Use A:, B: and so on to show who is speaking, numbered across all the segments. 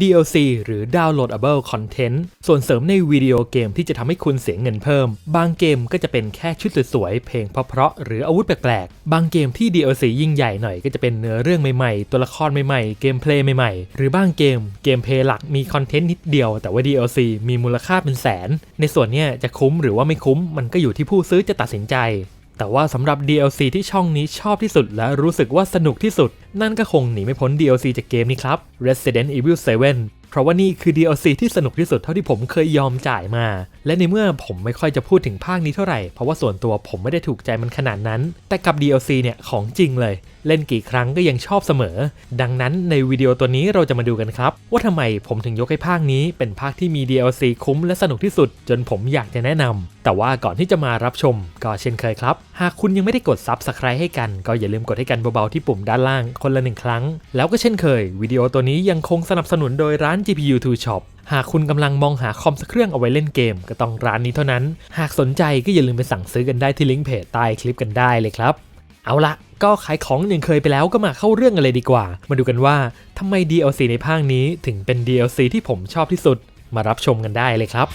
A: DLC หรือ Downloadable Content ส่วนเสริมในวิดีโอเกมที่จะทำให้คุณเสียเงินเพิ่ม บางเกมก็จะเป็นแค่ชุดสวยๆ เพลงเพราะๆ หรืออาวุธแปลกๆ บางเกมที่ DLC ยิ่งใหญ่หน่อยก็จะเป็นเนื้อเรื่องใหม่ๆ ตัวละครใหม่ๆ เกมเพลย์ใหม่ๆ หรือบางเกมเกมเพลย์หลักมีคอนเทนต์นิดเดียว แต่ว่า DLC มีมูลค่าเป็นแสน ในส่วนเนี้ยจะคุ้มหรือว่าไม่คุ้มมันก็อยู่ที่ผู้ซื้อจะตัดสินใจ แต่ว่าสำหรับ DLC ที่ช่องนี้ชอบที่สุดและรู้สึกว่าสนุกที่สุด นั่นก็คงหนีไม่พ้น DLC จากเกมนี้ครับ Resident Evil 7 เพราะว่านี่คือ DLC ที่สนุกที่สุดเท่าที่ผมเคยยอมจ่ายมา และในเมื่อผมไม่ค่อยจะพูดถึงภาคนี้เท่าไหร่ เพราะว่าส่วนตัวผมไม่ได้ถูกใจมันขนาดนั้น แต่กับ DLC เนี่ยของจริงเลย เล่นกี่ครั้งก็ยังชอบเสมอ ดังนั้นในวิดีโอตัวนี้เราจะมาดูกันครับ ว่าทำไมผมถึงยกให้ภาคนี้เป็นภาคที่มี DLC คุ้มและสนุกที่สุด จนผมอยากจะแนะนำ แต่ว่าก่อนที่จะมารับชมก็เช่นเคยครับ หากคุณยังไม่ได้กด Subscribe ให้กัน ก็อย่าลืมกดให้กันเบาๆที่ปุ่มด้านล่างคนละหนึ่งครั้ง แล้วก็เช่นเคย วิดีโอตัวนี้ยังคงสนับสนุนโดยร้าน GPU 2 Shop หากคุณกำลังมองหาคอมสักเครื่องเอาไว้เล่นเกม ก็ต้องร้านนี้เท่านั้น หากสนใจก็อย่าลืมไปสั่งซื้อกันได้ที่ลิงก์เพจใต้คลิปกันได้เลยครับ เอาละก็ขายของอย่างเคยไปแล้วก็มาเข้าเรื่องกันเลยดีกว่า มาดูกันว่าทำไม DLC ในภาคนี้ถึงเป็น DLC ที่ผมชอบที่สุด มารับชมกันได้เลยครับ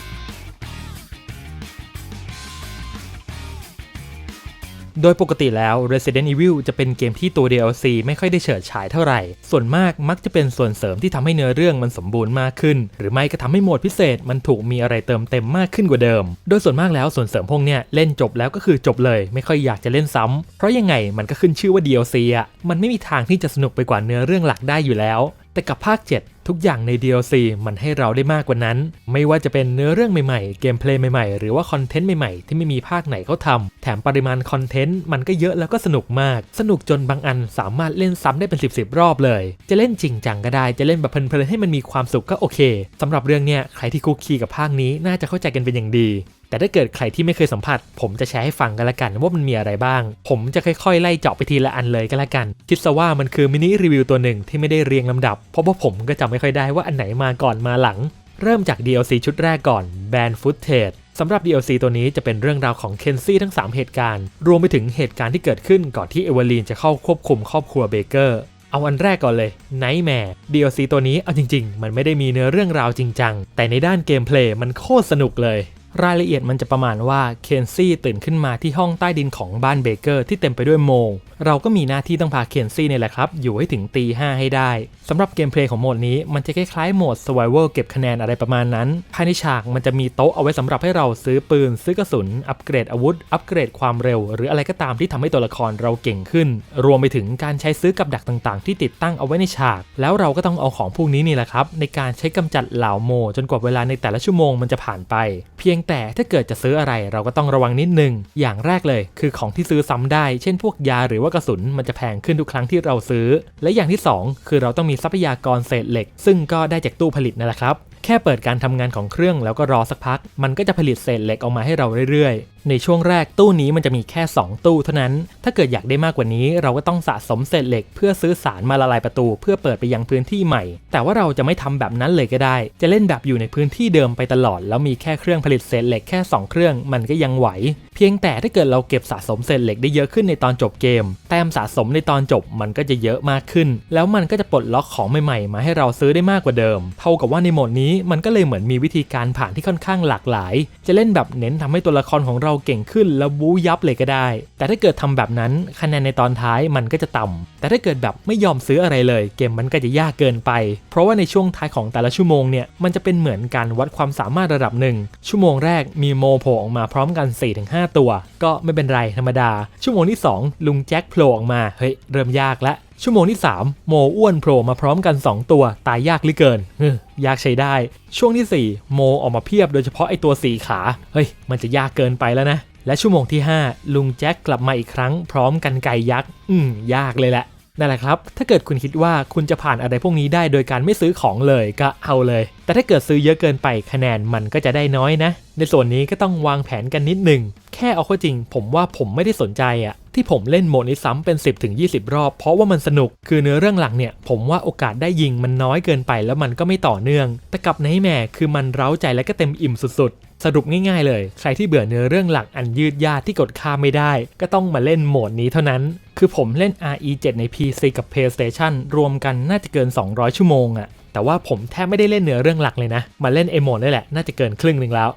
A: โดยปกติแล้ว Resident Evil จะเป็นเกมที่ตัว DLC ไม่ค่อยได้เฉิดฉายเท่าไหร่ ส่วนมากมักจะเป็นส่วนเสริมที่ทำให้เนื้อเรื่องมันสมบูรณ์มากขึ้น หรือไม่ก็ทำให้โหมดพิเศษมันถูกมีอะไรเติมเต็มมากขึ้นกว่าเดิม โดยส่วนมากแล้วส่วนเสริมพวกเนี้ยเล่นจบแล้วก็คือจบเลย ไม่ค่อยอยากจะเล่นซ้ำเพราะยังไงมันก็ขึ้นชื่อว่า DLC อะมันไม่มีทางที่จะสนุกไปกว่าเนื้อเรื่องหลักได้อยู่แล้ว แต่กับภาค 7 ทุกอย่างใน DLC มันให้เราได้มากกว่านั้น ไม่ว่าจะเป็นเนื้อเรื่องใหม่ๆ เกมเพลย์ใหม่ๆ หรือว่าคอนเทนต์ใหม่ๆ ที่ไม่มีภาคไหนเขาทำแถมปริมาณคอนเทนต์มันก็เยอะแล้วก็สนุกมาก สนุกจนบางอันสามารถเล่นซ้ำได้เป็น 10บๆรอบเลย จะเล่นจริงจังก็ได้ จะเล่นแบบเพลินๆให้มันมีความสุขก็โอเคสำหรับเรื่องเนี้ยใครที่คุกคีกับภาคนี้น่าจะเข้าใจกันเป็นอย่างดี แต่ถ้าเกิดใครที่ไม่เคยสัมผัส ผมจะแชร์ให้ฟังกันละกัน ว่ามันมีอะไรบ้าง ผมจะค่อยๆ ไล่เจาะไปทีละอันเลยก็แล้วกัน คิดซะว่ามันคือมินิรีวิวตัวหนึ่งที่ไม่ได้เรียงลำดับ เพราะว่าผมก็จำไม่ค่อยได้ว่าอันไหนมาก่อนมาหลัง เริ่มจาก DLC ชุดแรกก่อน Band Footage สำหรับ DLC ตัวนี้จะเป็นเรื่องราวของเคนซี่ทั้ง 3 เหตุการณ์ รวมไปถึงเหตุการณ์ที่เกิดขึ้นก่อนที่เอเวอร์ลีนจะเข้าควบคุมครอบครัวเบเกอร์เอาอันแรกก่อนเลย Nightmare DLC ตัวนี้เอาจริง ๆ มันไม่ได้มีเนื้อเรื่องราวจริงจัง แต่ในด้านเกมเพลย์มันโคตรสนุกเลย รายละเอียดมันจะประมาณว่าเคนซี่ตื่นขึ้นมาที่ห้องใต้ดินของบ้านเบเกอร์ที่เต็มไปด้วยโมง เราก็มีหน้าที่ต้องพาเคนซี่เนี่ยแหละครับ อยู่ให้ถึงตีห้าให้ได้สำหรับเกมเพลย์ของโหมดนี้มันจะคล้ายๆโหมด Survival เก็บคะแนนอะไรประมาณนั้น ภายในฉากมันจะมีโต๊ะเอาไว้สำหรับให้เราซื้อปืน ซื้อกระสุน อัปเกรดอาวุธ อัปเกรดความเร็ว หรืออะไรก็ตามที่ทำให้ตัวละครเราเก่งขึ้น รวมไปถึงการใช้ซื้อกับดักต่างๆ ที่ติดตั้งเอาไว้ในฉาก แล้วเราก็ต้องเอาของพวกนี้นี่แหละครับในการใช้กำจัดเหล่าโม จนกว่าเวลาในแต่ละชั่วโมงมันจะผ่านไป เพียงแต่ถ้าเกิดจะซื้ออะไรเราก็ต้องระวังนิดนึง อย่างแรกเลยคือของที่ซื้อซ้ำได้ เช่นพวกยาหรือว่ากระสุนมันจะแพงขึ้นทุกครั้งที่เราซื้อ และอย่างที่ 2 คือเราต้องมีทรัพยากรเศษเหล็ก ซึ่งก็ได้จากตู้ผลิตนั่นแหละครับแค่เปิดการทำงานของเครื่องแล้วก็รอสักพัก มันก็จะผลิตเศษเหล็กออกมาให้เราเรื่อยในช่วงแรกตู้นี้มันจะมีแค่ 2 ตู้เท่านั้น ถ้าเกิดอยากได้มากกว่านี้ เราก็ต้องสะสมเศษเหล็ก เพื่อซื้อสารมาละลายประตู เพื่อเปิดไปยังพื้นที่ใหม่ แต่ว่าเราจะไม่ทำแบบนั้นเลยก็ได้ จะเล่นแบบอยู่ในพื้นที่เดิมไปตลอด แล้วมีแค่เครื่องผลิตเศษเหล็กแค่ 2 เครื่องมันก็ยังไหว เพียงแต่ถ้าเกิดเราเก็บสะสมเศษเหล็กได้เยอะขึ้นในตอนจบเกม แต้มสะสมในตอนจบมันก็จะเยอะมากขึ้น แล้วมันก็จะปลดล็อกของใหม่ๆ มาให้เราซื้อได้มากกว่าเดิม เท่ากับว่าในโหมดนี้มันก็เลยเหมือนมีวิธีการผ่านที่ค่อนข้างหลากหลาย จะเล่นแบบเน้นทำให้ตัวละครของเราเก่งขึ้นแล้วบู๊ยับเลยก็ได้ แต่ถ้าเกิดทำแบบนั้นคะแนนในตอนท้ายมันก็จะต่ำแต่ถ้าเกิดแบบไม่ยอมซื้ออะไรเลย เกมมันก็จะยากเกินไป เพราะว่าในช่วงท้ายของแต่ละชั่วโมงเนี่ยมันจะเป็นเหมือนการวัดความสามารถระดับหนึ่งชั่วโมงแรกมีโมโผล่ออกมาพร้อมกัน 4-5 ตัว ก็ไม่เป็นไรธรรมดา ชั่วโมงที่ 2 ลุงแจ็คโผล่ออกมาเฮ้ยเริ่มยากแล้ว ชั่วโมงที่ 3 โมอ้วนโผล่มาพร้อมกัน 2 ตัวตายยากเหลือเกินเฮ้ยยากใช้ได้ ช่วงที่ 4 โมออกมาเพียบโดยเฉพาะไอตัวสีขา เฮ้ย มันจะยากเกินไปแล้วนะ และชั่วโมงที่ 5 ลุงแจ็คกลับมาอีกครั้งพร้อมกันไก่ยักษ์ อืม ยากเลยแหละ นั่นแหละครับ ถ้าเกิดคุณคิดว่าคุณจะผ่านอะไรพวกนี้ได้โดยการไม่ซื้อของเลยก็เอาเลย แต่ถ้าเกิดซื้อเยอะเกินไปคะแนนมันก็จะได้น้อยนะ ในส่วนนี้ก็ต้องวางแผนกันนิดหนึ่ง แค่เอาข้าจริง ผมว่าผมไม่ได้สนใจอะที่ผมเล่นโหมดนี้ซ้ำเป็น 10ถึง20รอบ เพราะว่ามันสนุก คือเนื้อเรื่องหลังเนี่ย ผมว่าโอกาสได้ยิงมันน้อยเกินไปแล้วมันก็ไม่ต่อเนื่อง แต่กับไนแม่คือมันเร้าใจและก็เต็มอิ่มสุดๆ สรุปง่ายๆเลย ใครที่เบื่อเนื้อเรื่องหลักอันยืดยาดที่กดข้าไม่ได้ ก็ต้องมาเล่นโหมดนี้เท่านั้น คือผมเล่น RE7 ใน PC กับ PlayStation รวมกันน่าจะเกิน 200 ชั่วโมงอะแต่ว่าผมแทบไม่ได้เล่นเนื้อเรื่องหลักเลยนะ มาเล่นไอโหมดนี่แหละ น่าจะเกินครึ่งหนึ่งแล้ว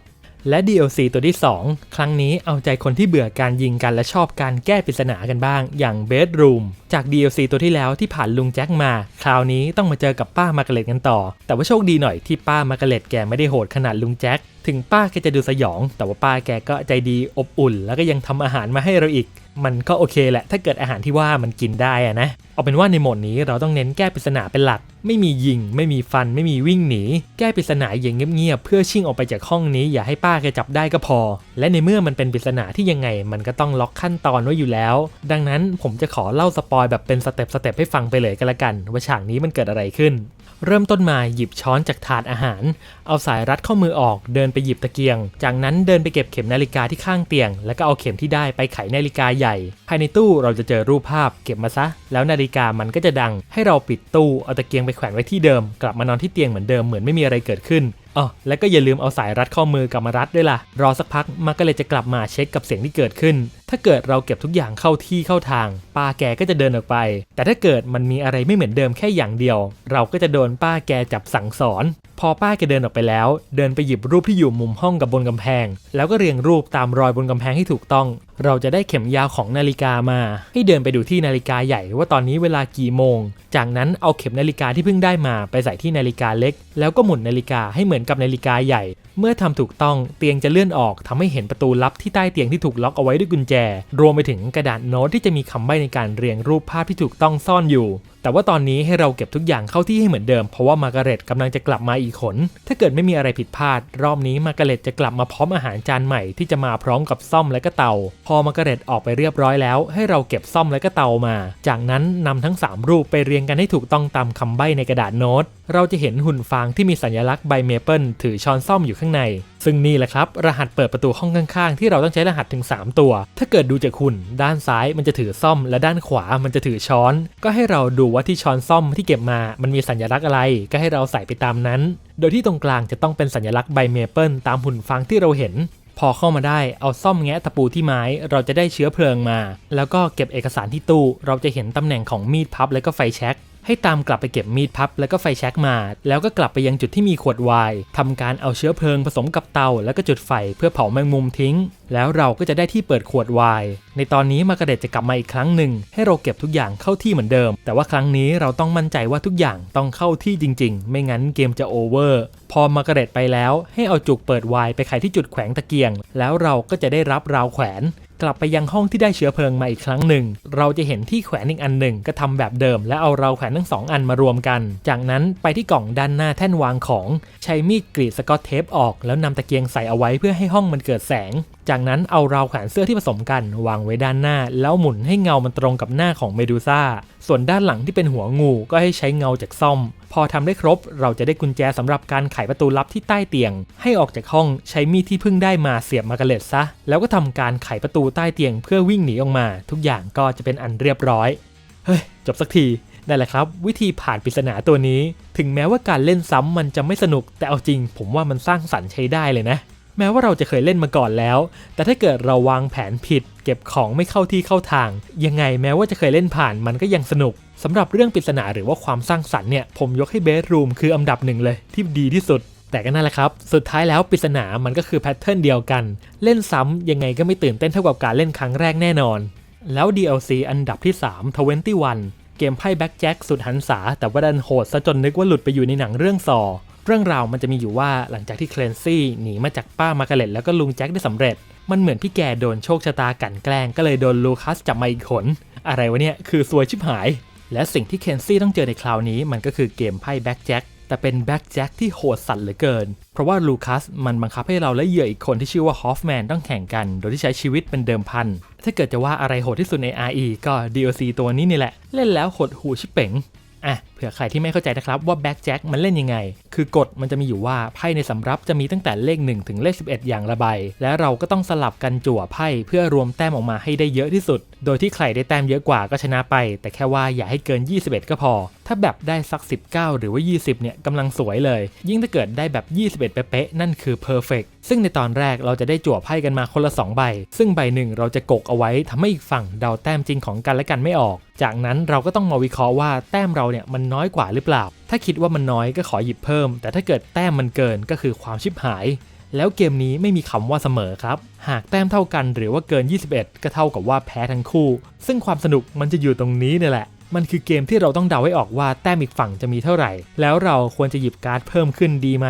A: และ DLC ตัวที่ 2 ครั้งนี้เอาใจคนที่เบื่อการยิงกันและชอบการแก้ปริศนากันบ้าง อย่าง Bedroom จาก DLC ตัวที่แล้วที่ผ่านลุงแจ็คมา คราวนี้ต้องมาเจอกับป้ามาร์กเร็ตกันต่อ แต่ว่าโชคดีหน่อยที่ป้ามาร์กเร็ตแกไม่ได้โหดขนาดลุงแจ็ค ถึงป้าแกจะดูสยอง แต่ว่าป้าแกก็ใจดีอบอุ่น แล้วก็ยังทำอาหารมาให้เราอีก มันก็โอเคแหละ ถ้าเกิดอาหารที่ว่ามันกินได้อะนะ เอาเป็นว่าในโหมดนี้เราต้องเน้นแก้ปริศนาเป็นหลัก ไม่มียิง ไม่มีฟัน ไม่มีวิ่งหนี แก้ปริศนาอย่างเงียบๆเพื่อชิ่งออกไปจากห้องนี้อย่าให้ป้าแกจับได้ก็พอและในเมื่อมันเป็นปริศนาที่ยังไง มันก็ต้องล็อกขั้นตอนไว้อยู่แล้ว ดังนั้นผมจะขอเล่าสปอยแบบเป็นสเต็ปสเต็ปให้ฟังไปเลยก็แล้วกัน ว่าฉากนี้มันเกิดอะไรขึ้น เริ่มต้นมาหยิบช้อนจากถาดอาหาร เอาสายรัดข้อมือออก เดินไปหยิบตะเกียง จากนั้นเดินไปเก็บเข็มนาฬิกาที่ข้างเตียง แล้วก็เอาเข็มที่ได้ไปไขนาฬิกาใหญ่ ภายในตู้เราจะเจอรูปภาพ เก็บมาซะ แล้วนาฬิกามันก็จะดัง ให้เราปิดตู้เอาตะเกียงไปแขวนไว้ที่เดิม กลับมานอนที่เตียงเหมือนเดิมเหมือนไม่มีอะไรเกิดขึ้น อ๋อแล้วก็อย่าลืมเอาสายรัดข้อมือกลับมารัดด้วยล่ะ รอสักพักมันก็เลยจะกลับมาเช็คกับเสียงที่เกิดขึ้น ถ้าเกิดเราเก็บทุกอย่างเข้าที่เข้าทาง ป้าแกก็จะเดินออกไป แต่ถ้าเกิดมันมีอะไรไม่เหมือนเดิมแค่อย่างเดียว เราก็จะโดนป้าแกจับสั่งสอน พอป้าแกเดินออกไปแล้ว เดินไปหยิบรูปที่อยู่มุมห้องกับบนกำแพง แล้วก็เรียงรูปตามรอยบนกำแพงให้ถูกต้อง เราจะได้เข็มยาวของนาฬิกามา ให้เดินไปดูที่นาฬิกาใหญ่ว่าตอนนี้เวลากี่โมง จากนั้นเอาเข็มนาฬิกาที่เพิ่งได้มาไปใส่ที่นาฬิกาเล็ก แล้วก็หมุนนาฬิกาให้เหมือนกับนาฬิกาใหญ่เมื่อทำถูกต้องเตียงจะเลื่อนออกทำให้เห็นประตูลับที่ใต้เตียงที่ถูกล็อกเอาไว้ด้วยกุญแจ รวมไปถึงกระดาษโน้ตที่จะมีคำใบ้ในการเรียงรูปภาพที่ถูกต้องซ่อนอยู่ แต่ว่าตอนนี้ให้เราเก็บทุกอย่างเข้าที่ให้เหมือนเดิม เพราะว่ามาร์กาเร็ตกำลังจะกลับมาอีกขน ถ้าเกิดไม่มีอะไรผิดพลาด รอบนี้มาร์กาเร็ตจะกลับมาพร้อมอาหารจานใหม่ที่จะมาพร้อมกับซ่อมและก็เตา พอมาร์กาเร็ตออกไปเรียบร้อยแล้ว ให้เราเก็บซ่อมและก็เตามา จากนั้นนำทั้ง 3 รูปไปเรียงกันให้ถูกต้องตามคำใบ้ในกระดาษโน้ต เราจะเห็นหุ่นฟางที่มีสัญลักษณ์ใบเมเปิลถือช้อนซ่อมอยู่ข้างใน ซึ่งนี่แหละครับ รหัสเปิดประตูห้องข้างๆ ที่เราต้องใช้รหัสถึง 3 ตัว ถ้าเกิดดูจากหุ่นด้านซ้ายมันจะถือซ่อม และด้านขวามันจะถือช้อน ก็ให้เราดูว่าที่ช้อนซ่อมที่เก็บมา มันมีสัญลักษณ์อะไร ก็ให้เราใส่ไปตามนั้น โดยที่ตรงกลางจะต้องเป็นสัญลักษณ์ใบเมเปิลตามหุ่นฟางที่เราเห็นพอเข้ามาได้เอาซ่อมแงะตะปูที่ไม้ เราจะได้เชื้อเพลิงมา แล้วก็เก็บเอกสารที่ตู้ เราจะเห็นตำแหน่งของมีดพับและก็ไฟแช็ก ให้ตามกลับไปเก็บมีดพับแล้วก็ไฟแช็กมา แล้วก็กลับไปยังจุดที่มีขวดไวน์ทำการเอาเชื้อเพลิงผสมกับเตาแล้วก็จุดไฟเพื่อเผาแมงมุมทิ้ง แล้วเราก็จะได้ที่เปิดขวดไวน์ในตอนนี้มาร์กาเร็ตจะกลับมาอีกครั้งหนึ่งให้เราเก็บทุกอย่างเข้าที่เหมือนเดิม แต่ว่าครั้งนี้เราต้องมั่นใจว่าทุกอย่างต้องเข้าที่จริง ๆ ไม่งั้นเกมจะโอเวอร์พอมาร์กาเร็ตไปแล้วให้เอาจุกเปิดไวน์ไปไขที่จุดแขวงตะเกียง แล้วเราก็จะได้รับราวแขวนกลับไปยังห้องที่ได้เชื้อเพลิงมาอีกครั้งหนึ่ง เราจะเห็นที่แขวนอีกอันหนึ่งก็ทำแบบเดิม และเอาราวแขวนทั้งสองอันมารวมกัน จากนั้นไปที่กล่องด้านหน้าแท่นวางของ ใช้มีดกรีดสกอตเทปออก แล้วนำตะเกียงใส่เอาไว้เพื่อให้ห้องมันเกิดแสงจากนั้นเอาราวแขวนเสื้อที่ผสมกันวางไว้ด้านหน้า แล้วหมุนให้เงามันตรงกับหน้าของเมดูซ่า ส่วนด้านหลังที่เป็นหัวงูก็ให้ใช้เงาจากซ่อม พอทำได้ครบ เราจะได้กุญแจสำหรับการไขประตูลับที่ใต้เตียง ให้ออกจากห้องใช้มีดที่เพิ่งได้มาเสียบมากร์เร็ตซะ แล้วก็ทำการไขประตูใต้เตียงเพื่อวิ่งหนีออกมา ทุกอย่างก็จะเป็นอันเรียบร้อย เฮ้ย จบสักทีนั่นแหละครับ วิธีผ่านปริศนาตัวนี้ ถึงแม้ว่าการเล่นซ้ำมันจะไม่สนุกแต่เอาจริง ผมว่ามันสร้างสรรค์ใช้ได้เลยนะ แม้ว่าเราจะเคยเล่นมาก่อนแล้ว แต่ถ้าเกิดเราวางแผนผิด เก็บของไม่เข้าที่เข้าทาง ยังไงแม้ว่าจะเคยเล่นผ่านมันก็ยังสนุกสำหรับเรื่องปริศนาหรือว่าความสร้างสรรค์เนี่ยผมยกให้เบสรูมคืออันดับหนึ่งเลยที่ดีที่สุด แต่ก็นั่นแหละครับ สุดท้ายแล้วปริศนามันก็คือแพทเทิร์นเดียวกัน เล่นซ้ำยังไงก็ไม่ตื่นเต้นเท่ากับการเล่นครั้งแรกแน่นอน แล้ว DLC อันดับที่ 3 21เกมไพ่แบ็กแจ็คสุดหันษาแต่ว่าดันโหดซะจนนึกว่าหลุดไปอยู่ในหนังเรื่องซอ เรื่องราวมันจะมีอยู่ว่าหลังจากที่เคลนซี่หนีมาจากป้ามาร์กาเร็ตแล้วก็ลุงแจ็คได้สำเร็จ มันเหมือนพี่แกโดนโชคชะตากันแกล้ง ก็เลยโดนลูคัสจับมาอีกขน อะไรวะเนี่ยคือซวยชิบหาย และสิ่งที่เคนซี่ต้องเจอในคราวนี้มันก็คือเกมไพ่แบ็กแจ็คแต่เป็นแบ็กแจ็คที่โหดสัตว์เหลือเกิน เพราะว่าลูคัสมันบังคับให้เราและเหยื่ออีกคนที่ชื่อว่าฮอฟแมนต้องแข่งกัน โดยที่ใช้ชีวิตเป็นเดิมพัน ถ้าเกิดจะว่าอะไรโหดที่สุดใน RE ก็ DLC ตัวนี้นี่แหละ เล่นแล้วหดหูชิเป๋ง อะเผื่อใครที่ไม่เข้าใจนะครับว่าแบ็กแจ็คมันเล่นยังไง คือกฎมันจะมีอยู่ว่าไพ่ในสำรับจะมีตั้งแต่เลข 1 ถึงเลข 11 อย่างละใบ และเราก็ต้องสลับกันจั่วไพ่เพื่อรวมแต้มออกมาให้ได้เยอะที่สุด โดยที่ใครได้แต้มเยอะกว่าก็ชนะไป แต่แค่ว่าอย่าให้เกิน 21 ก็พอ ถ้าแบบได้สัก 19 หรือว่า 20 เนี่ยกำลังสวยเลย ยิ่งถ้าเกิดได้แบบ 21 เป๊ะๆนั่นคือเพอร์เฟก ซึ่งในตอนแรกเราจะได้จั่วไพ่กันมาคนละ 2 ใบ ซึ่งใบหนึ่งเราจะกกเอาไว้ทำให้อีกฝั่งเดาแต้มจริงของกันและกันไม่ออก จากนั้นเราก็ต้องมาวิเคราะห์ว่าแต้มเราเนี่ยมันน้อยกว่าหรือเปล่า ถ้าคิดว่ามันน้อยก็ขอหยิบเพิ่ม แต่ถ้าเกิดแต้มมันเกินก็คือความชิบหาย แล้วเกมนี้ไม่มีคำว่าเสมอครับ หากแต้มเท่ากันหรือว่าเกิน 21 ก็เท่ากับว่าแพ้ทั้งคู่ ซึ่งความสนุกมันจะอยู่ตรงนี้เนี่ยแหละมันคือเกมที่เราต้องเดาให้ออกว่าแต้มอีกฝั่งจะมีเท่าไหร่ แล้วเราควรจะหยิบการ์ดเพิ่มขึ้นดีไหม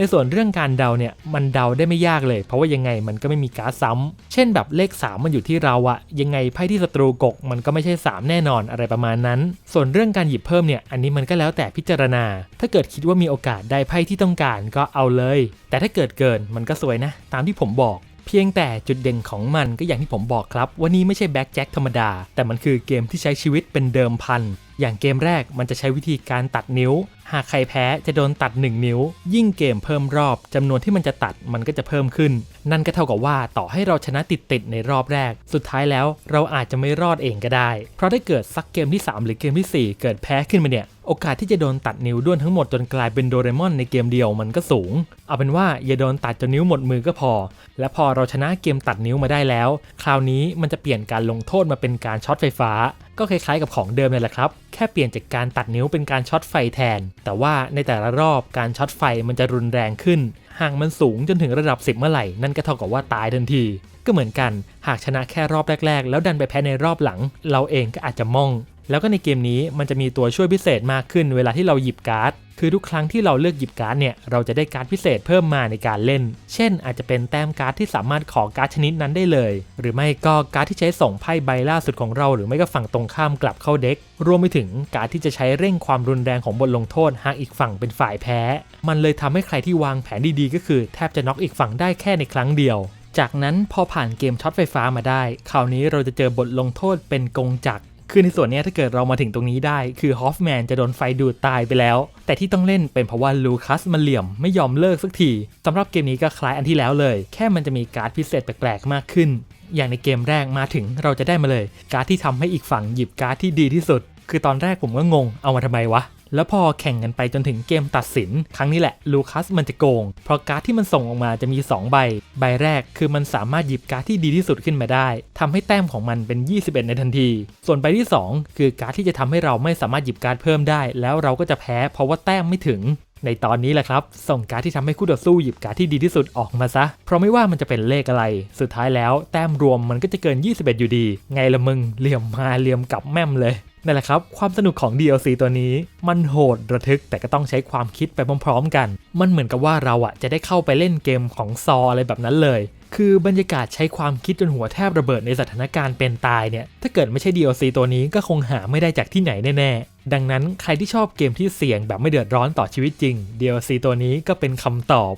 A: ในส่วนเรื่องการเดาเนี่ยมันเดาได้ไม่ยากเลย เพราะว่ายังไงมันก็ไม่มีการ์ดซ้ำเช่นแบบเลข 3 มันอยู่ที่เราอะยังไงไพ่ที่ศัตรูกกมันก็ไม่ใช่ 3 แน่นอนอะไรประมาณนั้น ส่วนเรื่องการหยิบเพิ่มเนี่ยอันนี้มันก็แล้วแต่พิจารณา ถ้าเกิดคิดว่ามีโอกาสได้ไพ่ที่ต้องการก็เอาเลย แต่ถ้าเกิดเกินมันก็สวยนะ ตามที่ผมบอกเพียงแต่จุดเด่นของมันก็อย่างที่ผมบอกครับว่านี่ไม่ใช่แบ็กแจ็คธรรมดา แต่มันคือเกมที่ใช้ชีวิตเป็นเดิมพัน อย่างเกมแรกมันจะใช้วิธีการตัดนิ้ว หากใครแพ้จะโดนตัด 1 นิ้ว ยิ่งเกมเพิ่มรอบจำนวนที่มันจะตัดมันก็จะเพิ่มขึ้น นั่นก็เท่ากับว่าต่อให้เราชนะติดติดๆในรอบแรก สุดท้ายแล้วเราอาจจะไม่รอดเองก็ได้ เพราะถ้าเกิดซักเกมที่ 3 หรือเกมทีสี่4 เกิดแพ้ขึ้นมาเนี่ยโอกาสที่จะโดนตัดนิ้วด้วนทั้งหมดจนกลายเป็นโดเรมอนในเกมเดียวมันก็สูง เอาเป็นว่าอย่าโดนตัดจนนิ้วหมดมือก็พอ และพอเราชนะเกมตัดนิ้วมาได้แล้ว คราวนี้มันจะเปลี่ยนการลงโทษมาเป็นการช็อตไฟฟ้า ก็คล้ายๆกับของเดิมเลยแหละครับ แค่เปลี่ยนจากการตัดนิ้วเป็นการช็อตไฟแทน แต่ว่าในแต่ละรอบการช็อตไฟมันจะรุนแรงขึ้น ห่ากมันสูงจนถึงระดับ 10 เมื่อไหร่ นั่นก็เท่ากับว่าตายทันที ก็เหมือนกัน หากชนะแค่รอบแรก ๆ แล้วดันไปแพ้ในรอบหลัง เราเองก็อาจจะมอง แล้วก็ในเกมนี้มันจะมีตัวช่วยพิเศษมากขึ้นเวลาที่เราหยิบการ์ด คือทุกครั้งที่เราเลือกหยิบการ์ดเนี่ย เราจะได้การ์ดพิเศษเพิ่มมาในการเล่น เช่น อาจจะเป็นแต้มการ์ดที่สามารถขอการ์ดชนิดนั้นได้เลย หรือไม่ก็การ์ดที่ใช้ส่งไพ่ใบล่าสุดของเรา หรือไม่ก็ฝั่งตรงข้ามกลับเข้าเด็ก รวมไปถึงการ์ดที่จะใช้เร่งความรุนแรงของบทลงโทษหากอีกฝั่งเป็นฝ่ายแพ้ มันเลยทำให้ใครที่วางแผนดีๆ ก็คือแทบจะน็อกอีกฝั่งได้แค่ในครั้งเดียวจากนั้นพอผ่านเกมช็อตไฟฟ้ามาได้ คราวนี้เราจะเจอบทลงโทษเป็นกงจักร คือในส่วนนี้ถ้าเกิดเรามาถึงตรงนี้ได้ คือฮอฟแมนจะโดนไฟดูดตายไปแล้ว แต่ที่ต้องเล่นเป็นเพราะว่าลูคัสมันเหลี่ยมไม่ยอมเลิกสักทีสำหรับเกมนี้ก็คล้ายอันที่แล้วเลย แค่มันจะมีการ์ดพิเศษแปลกๆมากขึ้น อย่างในเกมแรกมาถึงเราจะได้มาเลย การ์ดที่ทำให้อีกฝั่งหยิบการ์ดที่ดีที่สุด คือตอนแรกผมก็งงเอามาทำไมวะ แล้วพอแข่งกันไปจนถึงเกมตัดสิน ครั้งนี้แหละลูคัสมันจะโกง เพราะการ์ดที่มันส่งออกมาจะมี 2 ใบ ใบแรกคือมันสามารถหยิบการ์ดที่ดีที่สุดขึ้นมาได้ทำให้แต้มของมันเป็น 21 ในทันที ส่วนใบที่ 2 คือการ์ดที่จะทำให้เราไม่สามารถหยิบการ์ดเพิ่มได้ แล้วเราก็จะแพ้เพราะว่าแต้มไม่ถึงในตอนนี้แหละครับ ส่งการ์ดที่ทำให้คู่ต่อสู้หยิบการ์ดที่ดีที่สุดออกมาซะ เพราะไม่ว่ามันจะเป็นเลขอะไร สุดท้ายแล้วแต้มรวมมันก็จะเกิน 21 อยู่ดี ไงละมึงเหลี่ยมมาเหลี่ยมกลับแม่มเลย นั่นแหละครับ ความสนุกของ DLC ตัวนี้ มันโหดระทึกแต่ก็ต้องใช้ความคิดไปพร้อมๆกัน มันเหมือนกับว่าเราอะจะได้เข้าไปเล่นเกมของซออะไรแบบนั้นเลย คือบรรยากาศใช้ความคิดจนหัวแทบระเบิดในสถานการณ์เป็นตายเนี่ย ถ้าเกิดไม่ใช่ DLC ตัวนี้ก็คงหาไม่ได้จากที่ไหนแน่ๆ ดังนั้นใครที่ชอบเกมที่เสี่ยงแบบไม่เดือดร้อนต่อชีวิตจริง DLC ตัวนี้ก็เป็นคำตอบ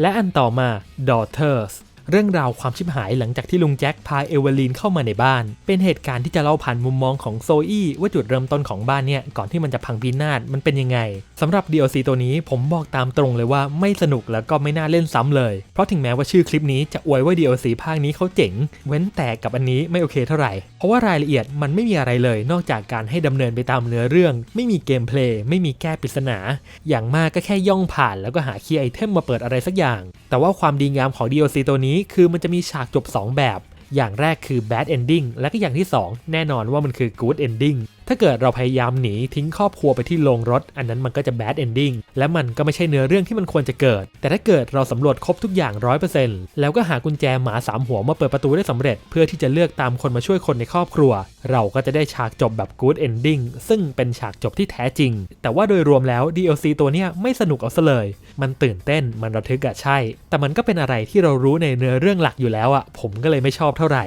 A: และอันต่อมา Daughters เรื่องราวความชิบหายหลังจากที่ลุงแจ็คพาเอเวอลีนเข้ามาในบ้าน เป็นเหตุการณ์ที่จะเล่าผ่านมุมมองของโซอี้ว่าจุดเริ่มต้นของบ้านเนี่ยก่อนที่มันจะพังพินาศมันเป็นยังไงสำหรับ DLC ตัวนี้ผมบอกตามตรงเลยว่าไม่สนุกแล้วก็ไม่น่าเล่นซ้ำเลย เพราะถึงแม้ว่าชื่อคลิปนี้จะอวยว่า DLC ภาคนี้เขาเจ๋ง เว้นแต่กับอันนี้ไม่โอเคเท่าไหร่ เพราะว่ารายละเอียดมันไม่มีอะไรเลย นอกจากการให้ดำเนินไปตามเนื้อเรื่อง ไม่มีเกมเพลย์ไม่มีแก้ปริศนา อย่างมากก็แค่ย่องผ่าน แล้วก็หาคีย์ไอเทมมาเปิดอะไรสักอย่าง แต่ว่าความดีงามของ DLC ตัวนี้คือมันจะมีฉากจบ 2 แบบ อย่างแรกคือ bad ending และก็อย่างที่ 2 แน่นอนว่ามันคือ good ending ถ้าเกิดเราพยายามหนีทิ้งครอบครัวไปที่โรงรถ อันนั้นมันก็จะ bad ending และมันก็ไม่ใช่เนื้อเรื่องที่มันควรจะเกิด แต่ถ้าเกิดเราสำรวจครบทุกอย่าง 100%แล้วก็หากุญแจหมาสามหัวมาเปิดประตูได้สำเร็จ เพื่อที่จะเลือกตามคนมาช่วยคนในครอบครัว เราก็จะได้ฉากจบแบบ good ending ซึ่งเป็นฉากจบที่แท้จริง แต่ว่าโดยรวมแล้ว DLC ตัวเนี้ยไม่สนุกเอาซะเลย มันตื่นเต้นมันระทึกอะใช่ แต่มันก็เป็นอะไรที่เรารู้ในเนื้อเรื่องหลักอยู่แล้วอะผมก็เลยไม่ชอบเท่าไหร่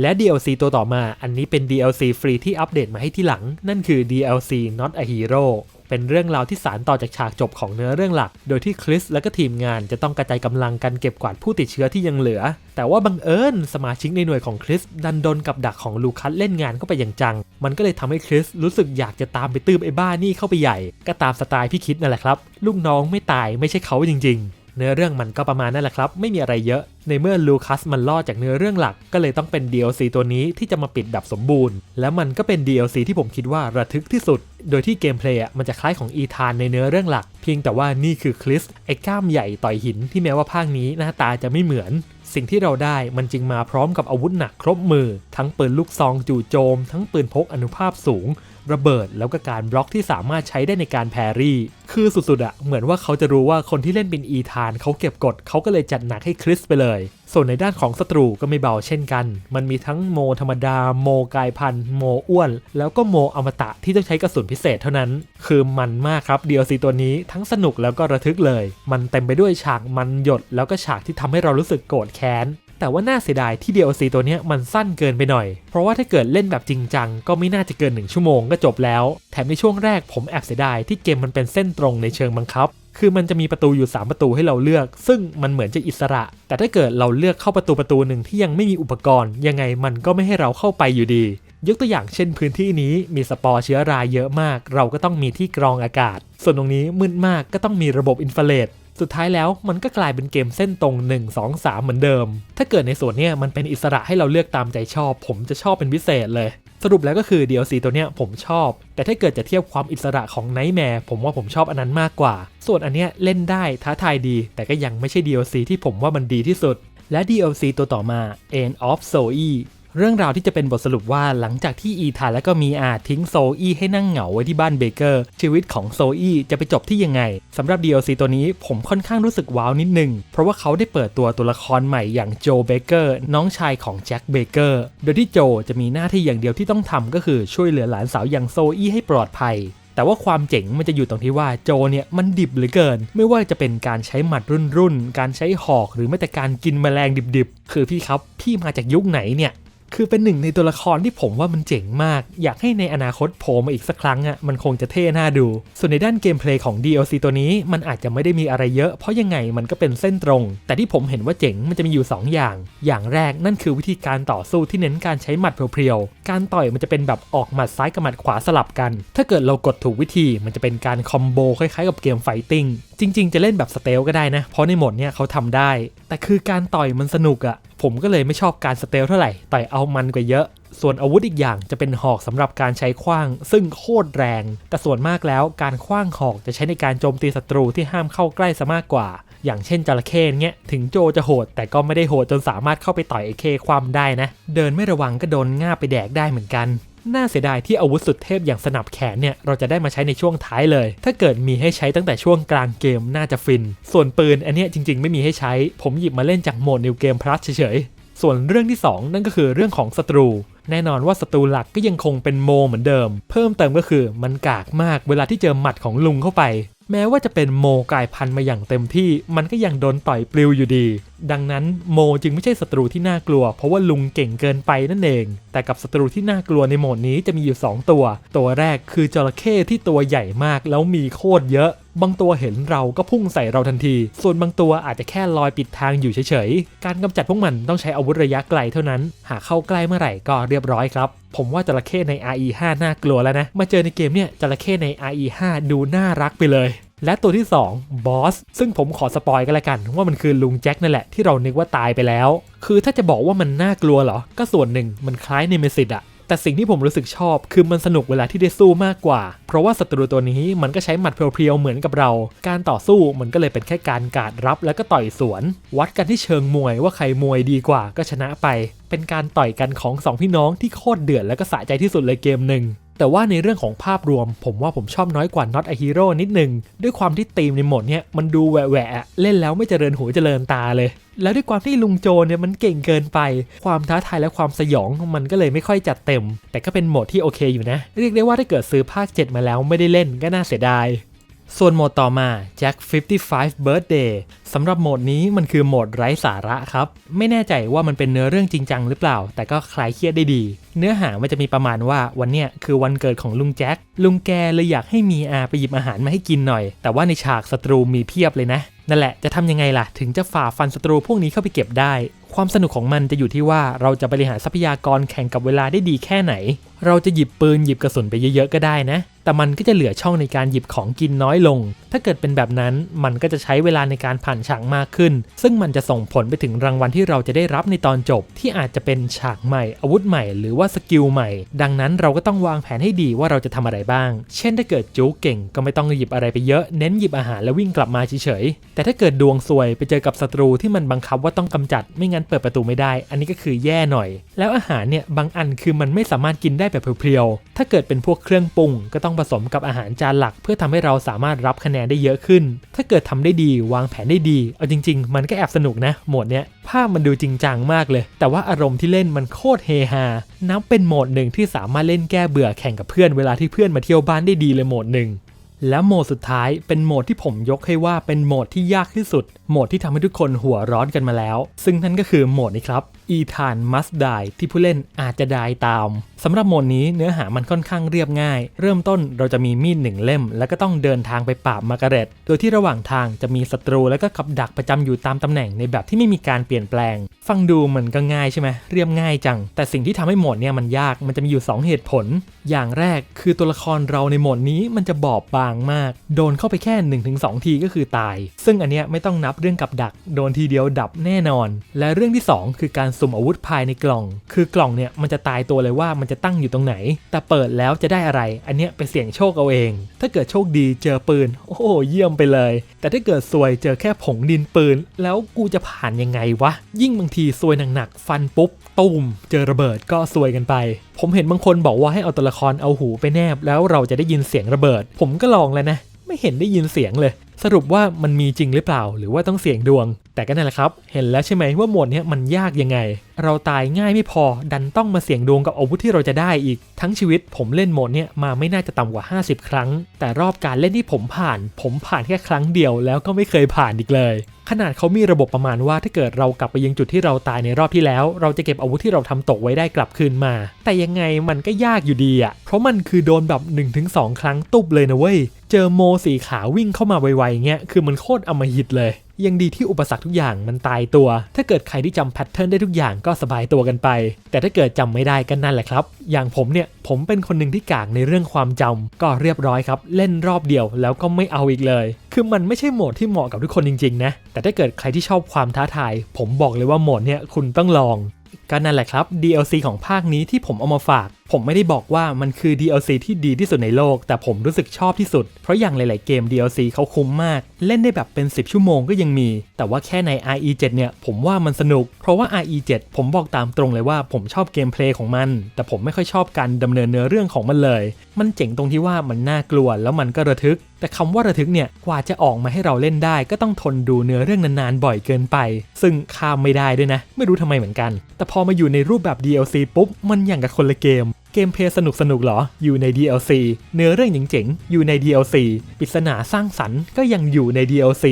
A: และ DLC ตัวต่อมาอันนี้เป็น DLC ฟรีที่อัปเดตมาให้ที่หลัง นั่นคือ DLC Not a Hero เป็นเรื่องราวที่สานต่อจากฉากจบของเนื้อเรื่องหลัก โดยที่คริสและก็ทีมงานจะต้องกระจายกำลังกันเก็บกวาดผู้ติดเชื้อที่ยังเหลือ แต่ว่าบังเอิญสมาชิกในหน่วยของคริสดันโดนกับดักของลูคัสเล่นงานเข้าไปอย่างจัง มันก็เลยทำให้คริสรู้สึกอยากจะตามไปตื้มไอ้บ้านี่เข้าไปใหญ่ ก็ตามสไตล์พี่คิดนั่นแหละครับ ลูกน้องไม่ตายไม่ใช่เขาจริง ๆ เนื้อเรื่องมันก็ประมาณนั่นแหละครับ ไม่มีอะไรเยอะ ในเมื่อลูคัสมันล่อจากเนื้อเรื่องหลัก ก็เลยต้องเป็น DLC ตัวนี้ที่จะมาปิดแบบสมบูรณ์ และมันก็เป็น DLC ที่ผมคิดว่าระทึกที่สุด โดยที่เกมเพลย์มันจะคล้ายของอีธานในเนื้อเรื่องหลัก เพียงแต่ว่านี่คือคริสไอ้กล้ามใหญ่ต่อยหินที่แม้ว่าภาคนี้หน้าตาจะไม่เหมือน สิ่งที่เราได้มันจึงมาพร้อมกับอาวุธหนักครบมือ ทั้งปืนลูกซองจู่โจม ทั้งปืนพกอนุภาพสูง ระเบิดแล้วก็การบล็อกที่สามารถใช้ได้ในการแพรี่ คือสุดๆอะเหมือนว่าเขาจะรู้ว่าคนที่เล่นเป็นอีธานเขาเก็บกดเขาก็เลยจัดหนักให้คริสไปเลย ส่วนในด้านของศัตรูก็ไม่เบาเช่นกัน มันมีทั้งโมธรรมดา โมกายพันธุ์โมอ้วน แล้วก็โมอมตะที่ต้องใช้กระสุนพิเศษเท่านั้น คือมันมากครับ DLC ตัวนี้ทั้งสนุกแล้วก็ระทึกเลย มันเต็มไปด้วยฉากมันหยดแล้วก็ฉากที่ทำให้เรารู้สึกโกรธแค้น แต่ว่าน่าเสียดายที่ DLC ตัวนี้มันสั้นเกินไปหน่อย เพราะว่าถ้าเกิดเล่นแบบจริงจังก็ไม่น่าจะเกิน 1 ชั่วโมงก็จบแล้ว แถมในช่วงแรกผมแอบเสียดายที่เกมมันเป็นเส้นตรงในเชิงบังคับ คือมันจะมีประตูอยู่ 3 ประตูให้เราเลือก ซึ่งมันเหมือนจะอิสระ แต่ถ้าเกิดเราเลือกเข้าประตูประตูหนึ่งที่ยังไม่มีอุปกรณ์ ยังไงมันก็ไม่ให้เราเข้าไปอยู่ดี ยกตัวอย่างเช่นพื้นที่นี้มีสปอร์เชื้อราเยอะมาก เราก็ต้องมีที่กรองอากาศ ส่วนตรงนี้มืดมากก็ต้องมีระบบอินฟราเรด สุดท้ายแล้วมันก็กลายเป็นเกมเส้นตรง 1 2 3 เหมือนเดิม ถ้าเกิดในส่วนเนี้ยมันเป็นอิสระให้เราเลือกตามใจชอบ ผมจะชอบเป็นพิเศษเลย สรุปแล้วก็คือ DLC ตัวเนี้ยผมชอบ แต่ถ้าเกิดจะเทียบความอิสระของ Nightmare ผมว่าผมชอบอันนั้นมากกว่า ส่วนอันเนี้ยเล่นได้ท้าทายดี แต่ก็ยังไม่ใช่ DLC ที่ผมว่ามันดีที่สุด และ DLC ตัวต่อมา End of Zoe เรื่องราวที่จะเป็นบทสรุปว่าหลังจากที่อีธานและก็มีอาทิ้งโซอี้ให้นั่งเหงาไว้ที่บ้านเบเกอร์ ชีวิตของโซอี้จะไปจบที่ยังไงสำหรับ DLC ตัวนี้ผมค่อนข้างรู้สึกว้าวนิดนึง เพราะว่าเขาได้เปิดตัวตัวละครใหม่อย่างโจเบเกอร์น้องชายของแจ็คเบเกอร์โดยที่โจจะมีหน้าที่อย่างเดียวที่ต้องทำก็คือช่วยเหลือหลานสาวอย่างโซอี้ให้ปลอดภัยแต่ว่าความเจ๋งมันจะอยู่ตรงที่ว่าโจเนี่ยมันดิบเหลือเกิน ไม่ว่าจะเป็นการใช้หมัดรุ่นๆการใช้หอกหรือแม้แต่การกินแมลงดิบๆ คือพี่ครับ พี่มาจากยุคไหนเนี่ย คือเป็นหนึ่งในตัวละครที่ผมว่ามันเจ๋งมาก อยากให้ในอนาคตโผล่มาอีกสักครั้งอะ่ะมันคงจะเท่น่าดู ส่วนในด้านเกมเพลย์ของ DLC ตัวนี้มันอาจจะไม่ได้มีอะไรเยอะ เพราะยังไงมันก็เป็นเส้นตรง แต่ที่ผมเห็นว่าเจ๋งมันจะมีอยู่ 2 อย่าง อย่างแรกนั่นคือวิธีการต่อสู้ที่เน้นการใช้หมัดเพียวๆ การต่อยมันจะเป็นแบบออกหมัดซ้ายกับหมัดขวาสลับกัน ถ้าเกิดเรากดถูกวิธีมันจะเป็นการคอมโบคล้ายๆกับเกมไฟติ้งจริง ๆ จะเล่นแบบสเตลก็ได้นะ เพราะในโหมดเนี่ยเขาทำได้ แต่คือการต่อยมันสนุกอะผมก็เลยไม่ชอบการสเตลเท่าไหร่ ต่อยเอามันกว่าเยอะ ส่วนอาวุธอีกอย่างจะเป็นหอกสำหรับการใช้ขว้าง ซึ่งโคตรแรง แต่ส่วนมากแล้วการขว้างหอกจะใช้ในการโจมตีศัตรูที่ห้ามเข้าใกล้ซะมากกว่า อย่างเช่นจระเข้เงี้ย ถึงโจจะโหด แต่ก็ไม่ได้โหดจนสามารถเข้าไปต่อยไอเคความได้นะ เดินไม่ระวังก็โดนง่าไปแดกได้เหมือนกัน น่าเสียดายที่อาวุธสุดเทพอย่างสนับแขนเนี่ย เราจะได้มาใช้ในช่วงท้ายเลย ถ้าเกิดมีให้ใช้ตั้งแต่ช่วงกลางเกมน่าจะฟิน ส่วนปืนอันเนี้ยจริง ๆ ไม่มีให้ใช้ ผมหยิบมาเล่นจากโหมดนิวเกมพลัสเฉยๆส่วนเรื่องที่ 2 นั่นก็คือเรื่องของศัตรู แน่นอนว่าศัตรูหลักก็ยังคงเป็นโมเหมือนเดิม เพิ่มเติมก็คือมันกากมากเวลาที่เจอหมัดของลุงเข้าไป แม้ว่าจะเป็นโมกลายพันธุ์มาอย่างเต็มที่ มันก็ยังโดนต่อยปลิวอยู่ดี ดังนั้นโมจึงไม่ใช่ศัตรูที่น่ากลัว เพราะว่าลุงเก่งเกินไปนั่นเอง แต่กับศัตรูที่น่ากลัวในโหมดนี้จะมีอยู่ 2 ตัว ตัวแรกคือจระเข้ที่ตัวใหญ่มากแล้วมีโคตรเยอะบางตัวเห็นเราก็พุ่งใส่เราทันที ส่วนบางตัวอาจจะแค่ลอยปิดทางอยู่เฉยๆ การกำจัดพวกมันต้องใช้อาวุธระยะไกลเท่านั้น หากเข้าใกล้เมื่อไหร่ก็เรียบร้อยครับ ผมว่าจระเข้ใน RE5 น่ากลัวแล้วนะ มาเจอในเกมเนี่ยจระเข้ใน RE5 ดูน่ารักไปเลย และตัวที่ 2 บอส ซึ่งผมขอสปอยกันละกัน ว่ามันคือลุงแจ็คนั่นแหละที่เรานึกว่าตายไปแล้ว คือถ้าจะบอกว่ามันน่ากลัวเหรอ ก็ส่วนหนึ่งมันคล้ายเนเมสิตอะ แต่สิ่งที่ผมรู้สึกชอบคือมันสนุกเวลาที่ได้สู้มากกว่า เพราะว่าศัตรูตัวนี้มันก็ใช้หมัดเพียวๆเหมือนกับเรา การต่อสู้มันก็เลยเป็นแค่การการรับแล้วก็ต่อยสวน วัดกันที่เชิงมวยว่าใครมวยดีกว่าก็ชนะไป เป็นการต่อยกันของสองพี่น้องที่โคตรเดือดแล้วก็สะใจที่สุดเลยเกมหนึ่ง แต่ว่าในเรื่องของภาพรวม ผมว่าผมชอบน้อยกว่า Not a Hero นิดนึง ด้วยความที่ธีมในหมดเนี่ยมันดูแหวะๆอะเล่นแล้วไม่เจริญหูเจริญตาเลย แล้วด้วยความที่ลุงโจเนี่ยมันเก่งเกินไป ความท้าทายและความสยองมันก็เลยไม่ค่อยจัดเต็ม แต่ก็เป็นโหมดที่โอเคอยู่นะ เรียกได้ว่าถ้าเกิดซื้อภาค 7 มาแล้วไม่ได้เล่นก็น่าเสียดาย ส่วนโหมดต่อมา Jack 55 Birthday สำหรับโหมดนี้มันคือโหมดไร้สาระครับ ไม่แน่ใจว่ามันเป็นเนื้อเรื่องจริงจังหรือเปล่า แต่ก็คลายเครียดได้ดี เนื้อหามันจะมีประมาณว่าวันเนี้ยคือวันเกิดของลุงแจ็ค ลุงแกเลยอยากให้มีอาไปหยิบอาหารมาให้กินหน่อย แต่ว่าในฉากศัตรูมีเพียบเลยนะ นั่นแหละจะทำยังไงล่ะ ถึงจะฝ่าฟันศัตรูพวกนี้เข้าไปเก็บได้ความสนุกของมันจะอยู่ที่ว่าเราจะบริหารทรัพยากรแข่งกับเวลาได้ดีแค่ไหน เราจะหยิบปืนหยิบกระสุนไปเยอะๆก็ได้นะ แต่มันก็จะเหลือช่องในการหยิบของกินน้อยลง ถ้าเกิดเป็นแบบนั้นมันก็จะใช้เวลาในการผ่านฉากมากขึ้น ซึ่งมันจะส่งผลไปถึงรางวัลที่เราจะได้รับในตอนจบ ที่อาจจะเป็นฉากใหม่ อาวุธใหม่ หรือว่าสกิลใหม่ ดังนั้นเราก็ต้องวางแผนให้ดีว่าเราจะทำอะไรบ้าง เช่นถ้าเกิดจู๊เก่งก็ไม่ต้องหยิบอะไรไปเยอะ เน้นหยิบอาหารแล้ววิ่งกลับมาเฉยๆ แต่ถ้าเกิดดวงซวยไปเจอกับศัตรูที่มันบังคับว่าต้องกำจัด ไม่งั้นเปิดประตูไม่ได้ อันนี้ก็คือแย่หน่อย แล้วอาหารเนี่ยบางอันคือมันไม่สามารถกินได้แบบเพียวๆ ถ้าเกิดเป็นพวกเครื่องปรุงก็ต้องผสมกับอาหารจานหลัก เพื่อทำให้เราสามารถรับคะแนนได้เยอะขึ้น ถ้าเกิดทำได้ดีวางแผนได้ดี เอาจริง ๆ มันก็แอบสนุกนะโหมดเนี้ยภาพมันดูจริงจังมากเลย แต่ว่าอารมณ์ที่เล่นมันโคตรเฮฮานับเป็นโหมดหนึ่งที่สามารถเล่นแก้เบื่อแข่งกับเพื่อนเวลาที่เพื่อนมาเที่ยวบ้านได้ดีเลยโหมดหนึ่งและโหมดสุดท้ายเป็นโหมดที่ผมยกให้ว่าเป็นโหมดที่ยากที่สุด โหมดที่ทำให้ทุกคนหัวร้อนกันมาแล้ว ซึ่งนั่นก็คือโหมดนี้ครับ e t a n must die ที่ผู้เล่นอาจจะดายตามสำหรับโหมดนี้เนื้อหามันค่อนข้างเรียบง่าย เริ่มต้นเราจะมีมีดหนึ่งเล่ม แล้วก็ต้องเดินทางไปปราบมากาเร็ตโดยที่ระหว่างทางจะมีศัตรูแล้วก็กับดักประจำอยู่ตามตำแหน่งในแบบที่ไม่มีการเปลี่ยนแปลง ฟังดูมันก็ง่ายใช่ไหมเรียบง่ายจัง แต่สิ่งที่ทำให้โหมดเนี้ยมันยากมันจะมีอยู่ 2 เหตุผล อย่างแรกคือตัวละครเราในโหมดนี้มันจะบอบบางมาก โดนเข้าไปแค่ 1-2 ทีก็คือตาย ซึ่งอันเนี้ยไม่ต้องนับเรื่องกับดัก โดนทีเดียวดับแน่นอน และเรื่องที่ 2 คือการสุ่มอาวุธภายในกล่อง คือกล่องเนี่ยมันจะตายตัวเลยว่ามันจะตั้งอยู่ตรงไหน แต่เปิดแล้วจะได้อะไร อันเนี้ยไปเสี่ยงโชคเอาเอง ถ้าเกิดโชคดีเจอปืน โอ้โหเยี่ยมไปเลย แต่ถ้าเกิดซวยเจอแค่ผงดินปืน แล้วกูจะผ่านยังไงวะ ยิ่งบางทีซวยหนักๆฟันปุ๊บตุ้มเจอระเบิดก็ซวยกันไป ผมเห็นบางคนบอกว่าให้เอาตัวละครเอาหูไปแนบ แล้วเราจะได้ยินเสียงระเบิด ผมก็ลองแล้วนะ ไม่เห็นได้ยินเสียงเลย สรุปว่ามันมีจริงหรือเปล่า หรือว่าต้องเสี่ยงดวง แต่ก็นั่นแหละครับ เห็นแล้วใช่ไหมว่าโหมดเนี้ยมันยากยังไง เราตายง่ายไม่พอดันต้องมาเสี่ยงดวงกับอาวุธที่เราจะได้อีก ทั้งชีวิตผมเล่นโหมดเนี้ยมาไม่น่าจะต่ำกว่า 50 ครั้ง แต่รอบการเล่นที่ผมผ่าน ผมผ่านแค่ครั้งเดียวแล้วก็ไม่เคยผ่านอีกเลย ขนาดเขามีระบบประมาณว่าถ้าเกิดเรากลับไปยังจุดที่เราตายในรอบที่แล้ว เราจะเก็บอาวุธที่เราทำตกไว้ได้กลับคืนมา แต่ยังไงมันก็ยากอยู่ดีอะเพราะมันคือโดนแบบ 1-2 ครั้งตุบเลยนะเว้ย เจอโมสีขาววิ่งเข้ามาไวๆเงี้ยคือมันโคตรอมหิตเลย ยังดีที่อุปสรรคทุกอย่างมันตายตัว ถ้าเกิดใครที่จำแพทเทิร์นได้ทุกอย่างก็สบายตัวกันไป แต่ถ้าเกิดจำไม่ได้ก็นั่นแหละครับ อย่างผมเนี่ย ผมเป็นคนหนึ่งที่กากในเรื่องความจำก็เรียบร้อยครับ เล่นรอบเดียวแล้วก็ไม่เอาอีกเลย คือมันไม่ใช่โหมดที่เหมาะกับทุกคนจริงๆนะ แต่ถ้าเกิดใครที่ชอบความท้าทาย ผมบอกเลยว่าโหมดเนี่ยคุณต้องลองก็นั่นแหละครับ DLC ของภาคนี้ที่ผมเอามาฝากผมไม่ได้บอกว่ามันคือ DLC ที่ดีที่สุดในโลก แต่ผมรู้สึกชอบที่สุด เพราะอย่างหลาย ๆ เกม DLC เขาคุ้มมาก เล่นได้แบบเป็น 10 ชั่วโมงก็ยังมี แต่ว่าแค่ใน RE7 เนี่ย ผมว่ามันสนุก เพราะว่า RE7 ผมบอกตามตรงเลยว่าผมชอบเกมเพลย์ของมัน แต่ผมไม่ค่อยชอบการดำเนินเนื้อเรื่องของมันเลย มันเจ๋งตรงที่ว่ามันน่ากลัวแล้วมันก็ระทึก แต่คำว่าระทึกเนี่ย กว่าจะออกมาให้เราเล่นได้ ก็ต้องทนดูเนื้อเรื่องนาน ๆ บ่อยเกินไป ซึ่งข้ามไม่ได้ด้วยนะ ไม่รู้ทำไมเหมือนกัน แต่พอมาอยู่ในรูปแบบ DLC ปุ๊บ มันอย่างกับคนละเกม เกมเพลย์สนุกสนุกเหรอ อยู่ใน DLC เนื้อเรื่องเจ๋งๆ อยู่ใน DLC ปริศนาสร้างสรรค์ก็ยังอยู่ใน DLC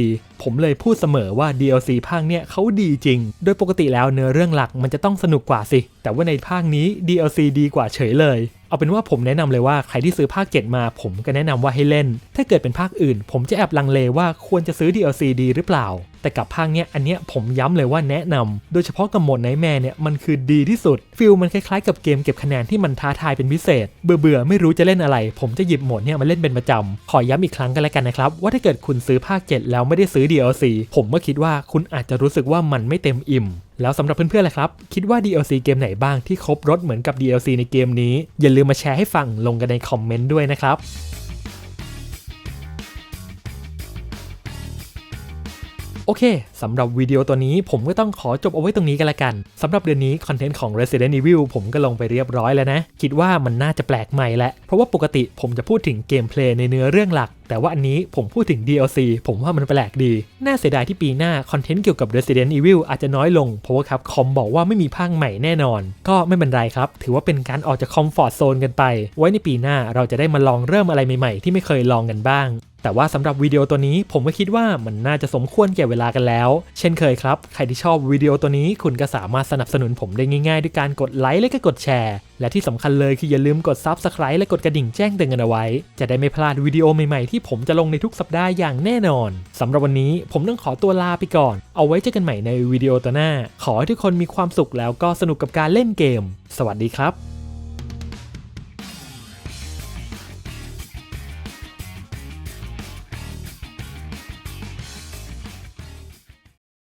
A: ผมเลยพูดเสมอว่า DLC ภาคเนี้ยเขาดีจริง โดยปกติแล้วเนื้อเรื่องหลักมันจะต้องสนุกกว่าสิ แต่ว่าในภาคนี้ DLC ดีกว่าเฉยเลย เอาเป็นว่าผมแนะนำเลยว่าใครที่ซื้อภาค 7 มาผมก็แนะนำว่าให้เล่น ถ้าเกิดเป็นภาคอื่น ผมจะแอบลังเลว่าควรจะซื้อ DLC ดีหรือเปล่า แต่กับภาคเนี้ยอันเนี้ยผมย้ำเลยว่าแนะนำโดยเฉพาะกับโหมดไนแมร์เนี่ยมันคือดีที่สุดฟิลมันคล้ายๆกับเกมเก็บคะแนนที่มันท้าทายเป็นพิเศษ เบื่อๆไม่รู้จะเล่นอะไร ผมจะหยิบโหมดเนี่ยมาเล่นเป็นประจำขอย้ำอีกครั้งกันแล้วกันนะครับว่าถ้าเกิดคุณซื้อภาค 7 แล้วไม่ได้ซื้อ DLC ผมก็คิดว่าคุณอาจจะรู้สึกว่ามันไม่เต็มอิ่ม แล้วสำหรับเพื่อนๆล่ะครับ คิดว่า DLC เกมไหนบ้างที่ครบรถเหมือนกับ DLC ในเกมนี้ อย่าลืมมาแชร์ให้ฟังลงกันในคอมเมนต์ด้วยนะครับ โอเคสำหรับวิดีโอตัวนี้ผมก็ต้องขอจบเอาไว้ตรงนี้กันละกันสำหรับเดือนนี้คอนเทนต์ของ Resident Evil ผมก็ลงไปเรียบร้อยแล้วนะ คิดว่ามันน่าจะแปลกใหม่แหละ เพราะว่าปกติผมจะพูดถึงเกมเพลย์ในเนื้อเรื่องหลัก แต่ว่าอันนี้ผมพูดถึง DLC ผมว่ามันแปลกดี น่าเสียดายที่ปีหน้าคอนเทนต์เกี่ยวกับ Resident Evil อาจจะน้อยลง เพราะว่าครับคอมบอกว่าไม่มีภาคใหม่แน่นอน ก็ไม่เป็นไรครับ ถือว่าเป็นการออกจากคอมฟอร์ทโซนกันไป ไว้ในปีหน้าเราจะได้มาลองเริ่มอะไรใหม่ๆ ที่ไม่เคยลองกันบ้าง แต่ว่าสำหรับวิดีโอตัวนี้ผมก็คิดว่ามันน่าจะสมควรแก่เวลากันแล้ว เช่นเคยครับ ใครที่ชอบวิดีโอตัวนี้คุณก็สามารถสนับสนุนผมได้ง่ายๆ ด้วยการกดไลค์และก็กดแชร์ และที่สำคัญเลยคืออย่าลืมกด Subscribe และกดกระดิ่งแจ้งเตือนกันเอาไว้ จะได้ไม่พลาดวิดีโอใหม่ๆที่ผมจะลงในทุกสัปดาห์อย่างแน่นอนสำหรับวันนี้ผมต้องขอตัวลาไปก่อน เอาไว้เจอกันใหม่ในวิดีโอตัวหน้า ขอให้ทุกคนมีความสุขแล้วก็สนุกกับการเล่นเกม สวัสดีครับ